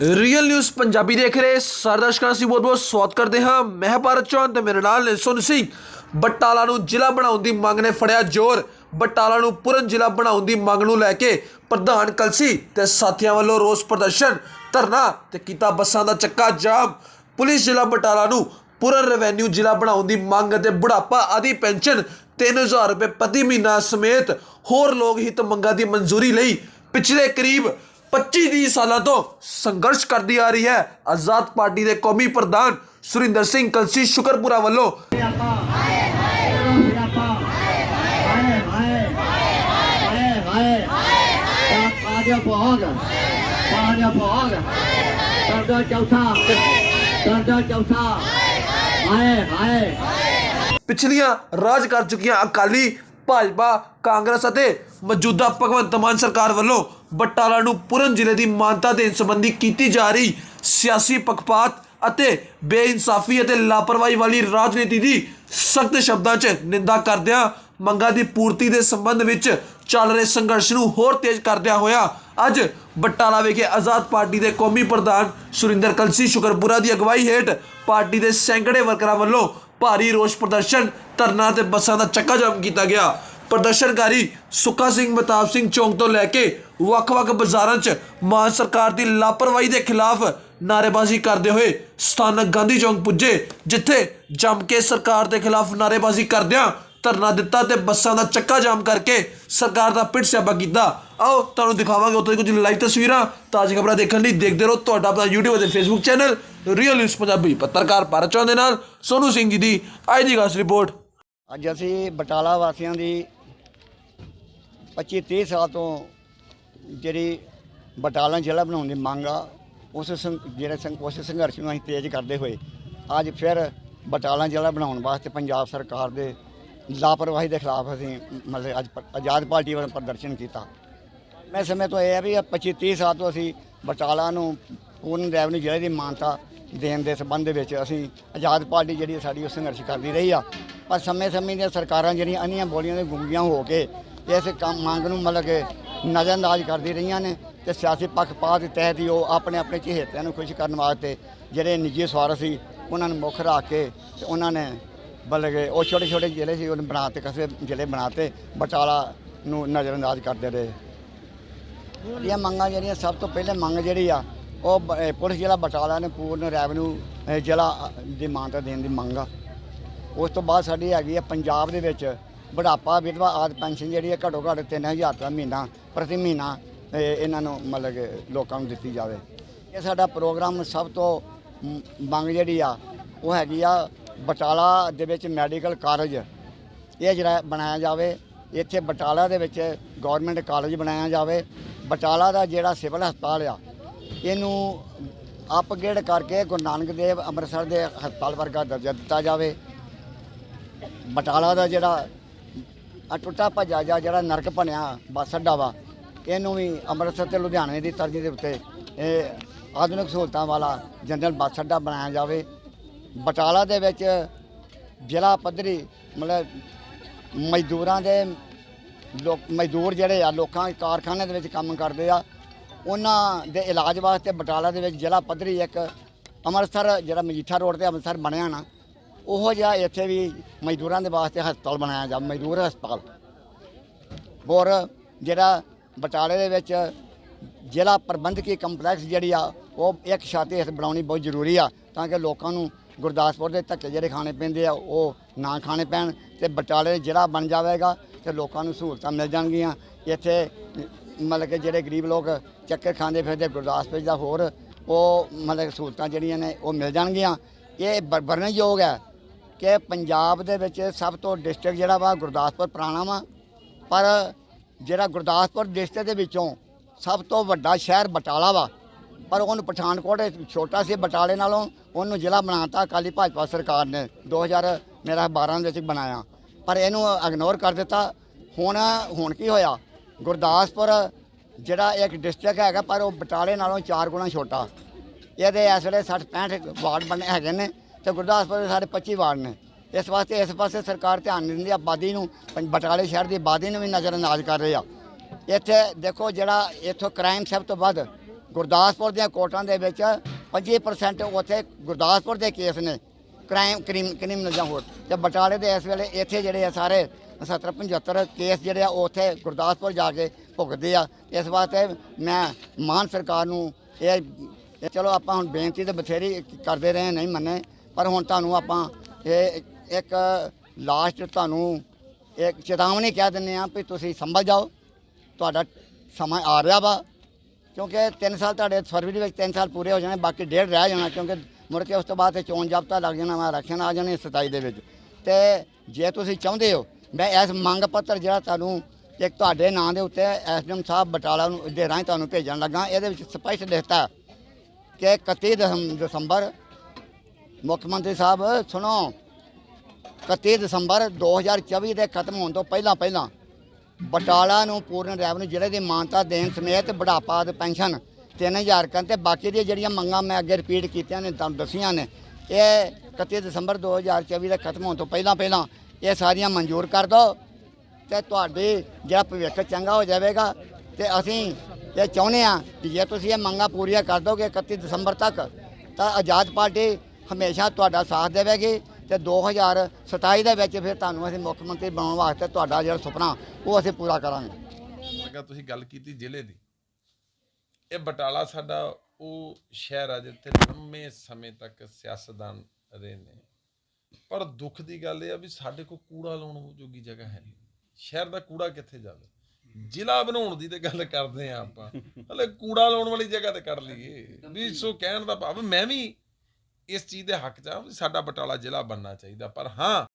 Real news Punjabi ਦੇਖ ਰਹੇ ਸਾਰੇ ਦਰਸ਼ਕਾਂ ਦਾ ਬਹੁਤ ਬਹੁਤ ਸਵਾਗਤ ਕਰਦੇ ਹਾਂ। ਮੈਂ ਭਾਰਤ ਚੌਹਾਨ ਤੇ ਮੇਰੇ ਨਾਲ ਨੇ ਸੁਨ ਸਿੰਘ। ਬਟਾਲਾ ਨੂੰ ਜ਼ਿਲ੍ਹਾ ਬਣਾਉਣ ਦੀ ਮੰਗ ਨੇ ਫੜਿਆ ਜ਼ੋਰ। ਬਟਾਲਾ ਨੂੰ ਪੂਰਨ ਜ਼ਿਲ੍ਹਾ ਬਣਾਉਣ ਦੀ ਮੰਗ ਨੂੰ ਲੈ ਕੇ ਪ੍ਰਧਾਨ ਕਲਸੀ ਤੇ ਸਾਥੀਆਂ ਵੱਲੋਂ ਰੋਸ ਪ੍ਰਦਰਸ਼ਨ, ਧਰਨਾ ਤੇ ਕੀਤਾ ਬੱਸਾਂ ਦਾ ਚੱਕਾ ਜਾਮ। ਪੁਲਿਸ ਜ਼ਿਲ੍ਹਾ ਬਟਾਲਾ ਨੂੰ ਪੂਰਨ ਰੈਵੈਨਿਊ ਜ਼ਿਲ੍ਹਾ ਬਣਾਉਣ ਦੀ ਮੰਗ ਅਤੇ ਬੁਢਾਪਾ ਆਦਿ ਪੈਨਸ਼ਨ 3000 ਰੁਪਏ ਪ੍ਰਤੀ ਮਹੀਨਾ ਸਮੇਤ ਹੋਰ ਲੋਕ ਹਿੱਤ ਮੰਗਾਂ ਦੀ ਮਨਜ਼ੂਰੀ ਲਈ ਪਿਛਲੇ ਕਰੀਬ 25 ਦੀ ਸਾਲਾਂ ਤੋਂ ਸੰਘਰਸ਼ ਕਰਦੀ ਆ ਰਹੀ ਹੈ। ਆਜ਼ਾਦ ਪਾਰਟੀ ਦੇ ਕੌਮੀ ਪ੍ਰਧਾਨ ਸੁਰਿੰਦਰ ਸਿੰਘ ਕਲਸੀ ਸ਼ੁਕਰਪੁਰਾ ਵੱਲੋਂ ਸਿਆਪਾ ਹਾਏ ਹਾਏ ਸਿਆਪਾ ਹਾਏ ਚੌਥਾ ਦਰਜਾ ਚੌਥਾ ਹਾਏ ਹਾਏ ਪਿਛਲੀਆਂ ਰਾਜ ਕਰ ਚੁੱਕੀਆਂ ਅਕਾਲੀ ਭਾਜਪਾ, ਕਾਂਗਰਸ ਅਤੇ ਮੌਜੂਦਾ ਭਗਵੰਤ ਮਾਨ ਸਰਕਾਰ ਵੱਲੋਂ ਬਟਾਲਾ ਨੂੰ ਪੂਰਨ ਜ਼ਿਲ੍ਹੇ ਦੀ ਮਾਨਤਾ ਦੇਣ ਸੰਬੰਧੀ ਕੀਤੀ ਜਾ ਰਹੀ ਸਿਆਸੀ ਪੱਖਪਾਤ ਅਤੇ ਬੇਇਨਸਾਫੀ ਅਤੇ ਲਾਪਰਵਾਹੀ ਵਾਲੀ ਰਾਜਨੀਤੀ ਦੀ ਸਖਤ ਸ਼ਬਦਾਂ 'ਚ ਨਿੰਦਾ ਕਰਦਿਆਂ ਮੰਗਾਂ ਦੀ ਪੂਰਤੀ ਦੇ ਸੰਬੰਧ ਵਿੱਚ ਚੱਲ ਰਹੇ ਸੰਘਰਸ਼ ਨੂੰ ਹੋਰ ਤੇਜ਼ ਕਰਦਿਆਂ ਹੋਇਆ ਅੱਜ ਬਟਾਲਾ ਵਿਖੇ ਆਜ਼ਾਦ ਪਾਰਟੀ ਦੇ ਕੌਮੀ ਪ੍ਰਧਾਨ ਸੁਰਿੰਦਰ ਕਲਸੀ ਸ਼ੁਕਰਪੁਰਾ ਦੀ ਅਗਵਾਈ ਹੇਠ ਪਾਰਟੀ ਦੇ ਸੈਂਕੜੇ ਵਰਕਰਾਂ ਵੱਲੋਂ ਭਾਰੀ ਰੋਸ ਪ੍ਰਦਰਸ਼ਨ ਧਰਨਾ ਤੇ ਬੱਸਾਂ ਦਾ ਚੱਕਾ ਜਾਮ ਕੀਤਾ ਗਿਆ। ਪ੍ਰਦਰਸ਼ਨਕਾਰੀ ਸੁੱਕਾ ਸਿੰਘ ਮਤਾਬ ਸਿੰਘ ਚੌਂਕ ਤੋਂ ਲੈ ਕੇ ਵੱਖ-ਵੱਖ ਬਾਜ਼ਾਰਾਂ 'ਚ ਮਾਨ ਸਰਕਾਰ ਦੀ ਲਾਪਰਵਾਹੀ ਦੇ ਖਿਲਾਫ ਨਾਅਰੇਬਾਜ਼ੀ ਕਰਦੇ ਹੋਏ ਸਥਾਨਕ ਗਾਂਧੀ ਚੌਂਕ ਪੁੱਜੇ, ਜਿੱਥੇ ਜੰਮ ਕੇ ਸਰਕਾਰ ਦੇ ਖਿਲਾਫ ਨਾਅਰੇਬਾਜ਼ੀ ਕਰਦਿਆਂ ਧਰਨਾ ਦਿੱਤਾ ਤੇ ਬੱਸਾਂ ਦਾ ਚੱਕਾ ਜਾਮ ਕਰਕੇ ਸਰਕਾਰ ਦਾ ਪਿੱਟ ਸਿਆਪਾ ਕੀਤਾ। ਆਓ, ਤੁਹਾਨੂੰ ਦਿਖਾਵਾਂਗੇ ਉੱਥੇ ਕੁਝ ਲਾਈਵ ਤਸਵੀਰਾਂ, ਤਾਜ਼ੀ ਖਬਰਾਂ ਦੇਖਣ ਲਈ ਦੇਖਦੇ ਰਹੋ ਤੁਹਾਡਾ ਆਪਣਾ YouTube ਅਤੇ Facebook channel real news Punjabi ਪੱਤਰਕਾਰ ਭਾਰਤ ਚੌਂ ਦੇ ਨਾਲ। ਸੋਨੂ ਸਿੰਘ ਜੀ ਦੀ ਅੱਜ ਦੀ ਖਾਸ ਰਿਪੋਰਟ। ਅੱਜ ਅਸੀਂ ਬਟਾਲਾ ਵਾਸੀਆਂ ਦੀ 25 30 ਸਾਲ ਤੋਂ ਜਿਹੜੀ ਬਟਾਲਾ ਜ਼ਿਲ੍ਹਾ ਬਣਾਉਣ ਦੀ ਮੰਗ ਆ, ਉਸ ਸੰ- ਜਿਹੜੇ ਸੰ- ਉਸ ਸੰਘਰਸ਼ ਨੂੰ ਅਸੀਂ ਤੇਜ਼ ਕਰਦੇ ਹੋਏ ਅੱਜ ਫਿਰ ਬਟਾਲਾ ਜ਼ਿਲ੍ਹਾ ਬਣਾਉਣ ਵਾਸਤੇ ਪੰਜਾਬ ਸਰਕਾਰ ਦੇ ਲਾਪਰਵਾਹੀ ਦੇ ਖਿਲਾਫ ਅਸੀਂ ਮਤਲਬ ਅੱਜ ਆਜ਼ਾਦ ਪਾਰਟੀ ਵੱਲੋਂ ਪ੍ਰਦਰਸ਼ਨ ਕੀਤਾ। ਮੈਂ ਸਮੇਂ ਤੋਂ ਇਹ ਹੈ ਵੀ ਇਹ 25 30 ਸਾਲ ਤੋਂ ਅਸੀਂ ਬਟਾਲਾ ਨੂੰ ਪੂਰਨ ਰੈਵਨਿਊ ਜ਼ਿਲ੍ਹੇ ਦੀ ਮਾਨਤਾ ਦੇਣ ਦੇ ਸੰਬੰਧ ਵਿੱਚ ਅਸੀਂ ਆਜ਼ਾਦ ਪਾਰਟੀ ਜਿਹੜੀ ਸਾਡੀ ਉਹ ਸੰਘਰਸ਼ ਕਰਦੀ ਰਹੀ ਆ। ਪਰ ਸਮੇਂ ਸਮੇਂ ਦੀਆਂ ਸਰਕਾਰਾਂ ਜਿਹੜੀਆਂ ਅੰਨੀਆਂ ਬੋਲੀਆਂ ਦੇ ਗੁੰਗੀਆਂ ਹੋ ਕੇ ਇਸ ਕੰਮ ਮੰਗ ਨੂੰ ਮਤਲਬ ਕਿ ਨਜ਼ਰਅੰਦਾਜ਼ ਕਰਦੀ ਰਹੀਆਂ ਨੇ ਤੇ ਸਿਆਸੀ ਪੱਖਪਾਤ ਦੇ ਤਹਿਤ ਹੀ ਉਹ ਆਪਣੇ ਆਪਣੇ ਚਹੇਤਿਆਂ ਨੂੰ ਖੁਸ਼ ਕਰਨ ਵਾਸਤੇ ਜਿਹੜੇ ਨਿੱਜੀ ਸਵਾਰਥ ਸੀ, ਉਹਨਾਂ ਨੂੰ ਮੁੱਖ ਰੱਖ ਕੇ ਤੇ ਉਹਨਾਂ ਨੇ ਬਲਕਿ ਕਿ ਉਹ ਛੋਟੇ ਛੋਟੇ ਜ਼ਿਲ੍ਹੇ ਸੀ, ਉਹਨੇ ਬਣਾਤੇ ਕਸਬੇ ਜ਼ਿਲ੍ਹੇ ਬਣਾਤੇ, ਬਟਾਲਾ ਨੂੰ ਨਜ਼ਰਅੰਦਾਜ਼ ਕਰਦੇ ਰਹੇ। ਇਹ ਮੰਗਾਂ ਜਿਹੜੀਆਂ ਸਭ ਤੋਂ ਪਹਿਲੇ ਮੰਗ ਜਿਹੜੀ ਆ, ਉਹ ਬ- ਪੁਲਿਸ ਜ਼ਿਲ੍ਹਾ ਬਟਾਲਾ ਨੇ ਪੂਰਨ ਰੈਵਨਿਊ ਜ਼ਿਲ੍ਹਾ ਦੀ ਮਾਨਤਾ ਦੇਣ ਦੀ ਮੰਗ ਆ। ਉਸ ਤੋਂ ਬਾਅਦ ਸਾਡੀ ਹੈਗੀ ਆ ਪੰਜਾਬ ਦੇ ਵਿੱਚ ਬੁਢਾਪਾ ਵਿਧਵਾ ਆਦ ਪੈਨਸ਼ਨ ਜਿਹੜੀ ਹੈ ਘੱਟੋ ਘੱਟ 3000 ਰੁਪਏ ਮਹੀਨਾ ਪ੍ਰਤੀ ਮਹੀਨਾ ਅਹ, ਇਹਨਾਂ ਨੂੰ ਮਤਲਬ ਕਿ ਲੋਕਾਂ ਨੂੰ ਦਿੱਤੀ ਜਾਵੇ। ਇਹ ਸਾਡਾ ਪ੍ਰੋਗਰਾਮ ਸਭ ਤੋਂ ਮੰਗ ਜਿਹੜੀ ਆ ਉਹ ਹੈਗੀ ਆ ਬਟਾਲਾ ਦੇ ਵਿੱਚ ਮੈਡੀਕਲ ਕਾਲਜ। ਇਹ ਜਿਹੜਾ ਬਣਾਇਆ ਜਾਵੇ ਇੱਥੇ ਬਟਾਲਾ ਦੇ ਵਿੱਚ ਗਵਰਨਮੈਂਟ ਕਾਲਜ ਬਣਾਇਆ ਜਾਵੇ। ਬਟਾਲਾ ਦਾ ਜਿਹੜਾ ਸਿਵਲ ਹਸਪਤਾਲ ਆ ਇਹਨੂੰ ਅਪਗ੍ਰੇਡ ਕਰਕੇ ਗੁਰੂ ਨਾਨਕ ਦੇਵ ਅੰਮ੍ਰਿਤਸਰ ਦੇ ਹਸਪਤਾਲ ਵਰਗਾ ਦਰਜਾ ਦਿੱਤਾ ਜਾਵੇ। ਬਟਾਲਾ ਦਾ ਜਿਹੜਾ ਅਟੁੱਟਾ ਟੁੱਟਾ ਭੱਜਾ ਜਿਹਾ ਜਿਹੜਾ ਨਰਕ ਬਣਿਆ ਬੱਸ ਅੱਡਾ ਵਾ, ਇਹਨੂੰ ਵੀ ਅੰਮ੍ਰਿਤਸਰ ਤੇ ਲੁਧਿਆਣੇ ਦੀ ਤਰਜੀਹ ਦੇ ਉੱਤੇ ਇਹ ਆਧੁਨਿਕ ਸਹੂਲਤਾਂ ਵਾਲਾ ਜਨਰਲ ਬੱਸ ਅੱਡਾ ਬਣਾਇਆ ਜਾਵੇ। ਬਟਾਲਾ ਦੇ ਵਿੱਚ ਜ਼ਿਲ੍ਹਾ ਪੱਧਰੀ ਮਤਲਬ ਮਜ਼ਦੂਰਾਂ ਦੇ ਲੋਕ, ਮਜ਼ਦੂਰ ਜਿਹੜੇ ਆ, ਲੋਕਾਂ ਕਾਰਖਾਨੇ ਦੇ ਵਿੱਚ ਕੰਮ ਕਰਦੇ ਆ। ਉਹਨਾਂ ਦੇ ਇਲਾਜ ਵਾਸਤੇ ਬਟਾਲਾ ਦੇ ਵਿੱਚ ਜ਼ਿਲ੍ਹਾ ਪੱਧਰੀ ਇੱਕ ਅੰਮ੍ਰਿਤਸਰ ਜਿਹੜਾ ਮਜੀਠਾ ਰੋਡ ਤੇ ਅੰਮ੍ਰਿਤਸਰ ਬਣਿਆ ਨਾ ਉਹੋ ਜਿਹਾ ਇੱਥੇ ਵੀ ਮਜ਼ਦੂਰਾਂ ਦੇ ਵਾਸਤੇ ਹਸਪਤਾਲ ਬਣਾਇਆ ਜਾ ਮਜ਼ਦੂਰ ਹਸਪਤਾਲ। ਹੋਰ ਜਿਹੜਾ ਬਟਾਲੇ ਦੇ ਵਿੱਚ ਜ਼ਿਲ੍ਹਾ ਪ੍ਰਬੰਧਕੀ ਕੰਪਲੈਕਸ ਜਿਹੜੀ ਆ, ਉਹ ਇੱਕ ਛਾਤੀ ਹੇਠ ਬਣਾਉਣੀ ਬਹੁਤ ਜ਼ਰੂਰੀ ਆ, ਤਾਂ ਕਿ ਲੋਕਾਂ ਨੂੰ ਗੁਰਦਾਸਪੁਰ ਦੇ ਧੱਕੇ ਜਿਹੜੇ ਖਾਣੇ ਪੈਂਦੇ ਆ, ਉਹ ਨਾ ਖਾਣੇ ਪੈਣ ਤੇ ਬਟਾਲੇ ਜ਼ਿਲ੍ਹਾ ਬਣ ਜਾਵੇਗਾ ਤੇ ਲੋਕਾਂ ਨੂੰ ਸਹੂਲਤਾਂ ਮਿਲ ਜਾਣਗੀਆਂ। ਇੱਥੇ ਮਤਲਬ ਕਿ ਜਿਹੜੇ ਗਰੀਬ ਲੋਕ ਚੱਕਰ ਖਾਂਦੇ ਫਿਰਦੇ ਗੁਰਦਾਸਪੁਰ ਦਾ ਹੋਰ, ਉਹ ਮਤਲਬ ਸਹੂਲਤਾਂ ਜਿਹੜੀਆਂ ਨੇ ਉਹ ਮਿਲ ਜਾਣਗੀਆਂ। ਇਹ ਬ- ਵਰਣਨਯੋਗ ਹੈ। ਕਿ ਪੰਜਾਬ ਦੇ ਵਿੱਚ ਸਭ ਤੋਂ ਡਿਸਟ੍ਰਿਕਟ ਜਿਹੜਾ ਵਾ ਗੁਰਦਾਸਪੁਰ ਪੁਰਾਣਾ ਵਾ, ਪਰ ਜਿਹੜਾ ਗੁਰਦਾਸਪੁਰ ਡਿਸਟ੍ਰਿਕਟ ਦੇ ਵਿੱਚੋਂ ਸਭ ਤੋਂ ਵੱਡਾ ਸ਼ਹਿਰ ਬਟਾਲਾ ਵਾ, ਪਰ ਉਹਨੂੰ ਪਠਾਨਕੋਟ ਛੋਟਾ ਸੀ ਬਟਾਲੇ ਨਾਲੋਂ ਉਹਨੂੰ ਜ਼ਿਲ੍ਹਾ ਬਣਾਤਾ ਅਕਾਲੀ ਭਾਜਪਾ ਸਰਕਾਰ ਨੇ 2000 ਮੇਰਾ 12 ਦੇ ਵਿੱਚ ਬਣਾਇਆ। ਪਰ ਇਹਨੂੰ ਇਗਨੋਰ ਕਰ ਦਿੱਤਾ। ਹੁਣ ਹੁਣ ਕੀ ਹੋਇਆ? ਗੁਰਦਾਸਪੁਰ ਜਿਹੜਾ ਇੱਕ ਡਿਸਟ੍ਰਿਕਟ ਹੈਗਾ, ਪਰ ਉਹ ਬਟਾਲੇ ਨਾਲੋਂ 4 ਗੁਣਾ ਛੋਟਾ। ਇਹਦੇ ਇਸ ਵੇਲੇ 60 65 ਵਾਰਡ ਬਣੇ ਹੈਗੇ ਨੇ। ਤੇ ਗੁਰਦਾਸਪੁਰ ਦੇ ਸਾਰੇ 25 ਵਾਰਡ ਨੇ। ਇਸ ਵਾਸਤੇ, ਇਸ ਪਾਸੇ ਸਰਕਾਰ ਧਿਆਨ ਨਹੀਂ ਦਿੰਦੀ ਆਬਾਦੀ ਨੂੰ, ਪੰ- ਬਟਾਲੇ ਸ਼ਹਿਰ ਦੀ ਆਬਾਦੀ ਨੂੰ ਵੀ ਨਜ਼ਰਅੰਦਾਜ਼ ਕਰ ਰਹੀ ਆ। ਇੱਥੇ ਦੇਖੋ ਜਿਹੜਾ ਇੱਥੋਂ ਕ੍ਰਾਈਮ ਸਭ ਤੋਂ ਵੱਧ ਗੁਰਦਾਸਪੁਰ ਦੀਆਂ ਕੋਰਟਾਂ ਦੇ ਵਿੱਚ 25% ਉੱਥੇ ਗੁਰਦਾਸਪੁਰ ਦੇ ਕੇਸ ਨੇ ਕ੍ਰਾਈਮ ਕ੍ਰਿਮ ਕ੍ਰਿਮੀਨਲ ਜਾਂ ਹੋਰ। ਤੇ ਬਟਾਲੇ ਦੇ ਇਸ ਵੇਲੇ ਇੱਥੇ ਜਿਹੜੇ ਆ ਸਾਰੇ 70 75 ਕੇਸ ਜਿਹੜੇ ਆ ਉਹ ਉੱਥੇ ਗੁਰਦਾਸਪੁਰ ਜਾ ਕੇ ਭੁਗਤਦੇ ਆ। ਇਸ ਵਾਸਤੇ ਮੈਂ ਮਾਨ ਸਰਕਾਰ ਨੂੰ ਇਹ ਇਹ ਚਲੋ ਆਪਾਂ ਹੁਣ ਬੇਨਤੀ ਤਾਂ ਬਥੇਰੀ ਕਰਦੇ ਰਹੇ ਨਹੀਂ ਮੰਨੇ। ਪਰ ਹੁਣ ਤੁਹਾਨੂੰ ਆਪਾਂ ਇਹ ਇੱਕ ਲਾਸਟ ਤੁਹਾਨੂੰ ਇੱਕ ਚੇਤਾਵਨੀ ਕਹਿ ਦਿੰਦੇ ਆ ਵੀ ਤੁਸੀਂ ਸੰਭਲ ਜਾਓ। ਤੁਹਾਡਾ ਸਮਾਂ ਆ ਰਿਹਾ ਵਾ। ਕਿਉਂਕਿ 3 ਸਾਲ ਤੁਹਾਡੇ ਫਰਵਰੀ ਵਿੱਚ 3 ਸਾਲ ਪੂਰੇ ਹੋ ਜਾਣੇ, ਬਾਕੀ ਡੇਢ ਰਹਿ ਜਾਣਾ ਕਿਉਂਕਿ ਮੁੜ ਕੇ ਉਸ ਤੋਂ ਬਾਅਦ ਤੇ ਚੋਣ ਜਾਬਤਾ ਲੱਗ ਜਾਣਾ ਵਾ ਇਲੈਕਸ਼ਨ ਆ ਜਾਣੇ 27 ਦੇ ਵਿੱਚ। ਤੇ ਜੇ ਤੁਸੀਂ ਚਾਹੁੰਦੇ ਹੋ, ਮੈਂ ਇਸ ਮੰਗ ਪੱਤਰ ਜਿਹੜਾ ਤੁਹਾਨੂੰ ਇੱਕ ਤੁਹਾਡੇ ਨਾਂ ਦੇ ਉੱਤੇ ਐਸਡੀਐਮ ਸਾਹਿਬ ਬਟਾਲਾ ਨੂੰ ਦੇ ਰਾਹੀਂ ਤੁਹਾਨੂੰ ਭੇਜਣ ਲੱਗਾ, ਇਹਦੇ ਵਿੱਚ ਸਪਸ਼ਟ ਲਿਖਤਾ ਕਿ 31 ਦਸੰਬ- ਦਸੰਬਰ ਮੁੱਖ ਮੰਤਰੀ ਸਾਹਿਬ, ਸੁਣੋ। 31 ਦਸੰਬਰ 2024 ਦੇ ਖਤਮ ਹੋਣ ਤੋਂ ਪਹਿਲਾਂ ਪਹਿਲਾਂ ਬਟਾਲਾ ਨੂੰ ਪੂਰਨ ਰੈਵਨਿਊ ਜ਼ਿਲ੍ਹੇ ਦੀ ਮਾਨਤਾ ਦੇਣ ਸਮੇਤ ਬੁਢਾਪਾ ਤੇ ਪੈਨਸ਼ਨ 3000 ਕਰਨ ਤੇ ਬਾਕੀ ਦੀਆਂ ਜਿਹੜੀਆਂ ਮੰਗਾਂ ਮੈਂ ਅੱਗੇ ਰਿਪੀਟ ਕੀਤੀਆਂ ਨੇ, ਤੁਹਾਨੂੰ ਦੱਸੀਆਂ ਨੇ, ਇਹ 31 ਦਸੰਬਰ 2024 ਦੇ ਖਤਮ ਹੋਣ ਤੋਂ ਪਹਿਲਾਂ ਪਹਿਲਾਂ ਇਹ ਸਾਰੀਆਂ ਮਨਜ਼ੂਰ ਕਰ ਦਿਓ ਤੇ ਤੁਹਾਡੇ ਜਿਹੜਾ ਭਵਿੱਖ ਚੰਗਾ ਹੋ ਜਾਵੇਗਾ ਤੇ ਅਸੀਂ ਇਹ ਚਾਹੁੰਦੇ ਆ ਕਿ ਜੇ ਤੁਸੀਂ ਇਹ ਮੰਗਾਂ ਪੂਰੀਆਂ ਕਰ ਦੋਗੇ 31 ਦਸੰਬਰ ਤੱਕ ਤਾਂ ਆਜ਼ਾਦ ਪਾਰਟੀ ਹਮੇਸ਼ਾ ਤੁਹਾਡਾ ਸਾਥ ਦੇਵੇਗੀ ਤੇ 2027 ਦੇ ਵਿੱਚ ਫਿਰ ਤੁਹਾਨੂੰ ਅਸੀਂ ਮੁੱਖ ਮੰਤਰੀ ਬਣਾਉਣ ਵਾਸਤੇ ਤੁਹਾਡਾ ਜਿਹੜਾ ਸੁਪਨਾ, ਉਹ ਅਸੀਂ ਪੂਰਾ ਕਰਾਂਗੇ। ਲੱਗਾ ਤੁਸੀਂ ਗੱਲ ਕੀਤੀ ਜ਼ਿਲ੍ਹੇ ਦੀ। ਇਹ ਬਟਾਲਾ ਸਾਡਾ, ਉਹ ਸ਼ਹਿਰ ਆ ਜਿੱਥੇ ਲੰਮੇ ਸਮੇਂ ਤੱਕ ਸਿਆਸਤਦਾਨ ਰਹੇ ਨੇ। ਪਰ ਦੁੱਖ ਦੀ ਗੱਲ ਇਹ ਆ ਵੀ ਸਾਡੇ ਕੋਲ ਕੂੜਾ ਲਾਉਣ ਜੋਗੀ ਜਗ੍ਹਾ ਹੈ ਨਹੀਂ। ਸ਼ਹਿਰ ਦਾ ਕੂੜਾ ਕਿੱਥੇ ਜਾਵੇ? ਜ਼ਿਲ੍ਹਾ ਬਣਾਉਣ ਦੀ ਤੇ ਗੱਲ ਕਰਦੇ ਆ ਆਪਾਂ। ਹਲੇ ਕੂੜਾ ਲਾਉਣ ਵਾਲੀ ਜਗ੍ਹਾ ਤੇ ਕਰ ਲਈਏ। ਵੀ ਸੋ ਕਹਿਣ ਦਾ ਭਾਵ, ਮੈਂ ਵੀ ਇਸ ਚੀਜ਼ ਦੇ ਹੱਕ 'ਚ ਆ ਵੀ ਸਾਡਾ ਬਟਾਲਾ ਜ਼ਿਲ੍ਹਾ ਬਣਨਾ ਚਾਹੀਦਾ। ਪਰ ਹਾਂ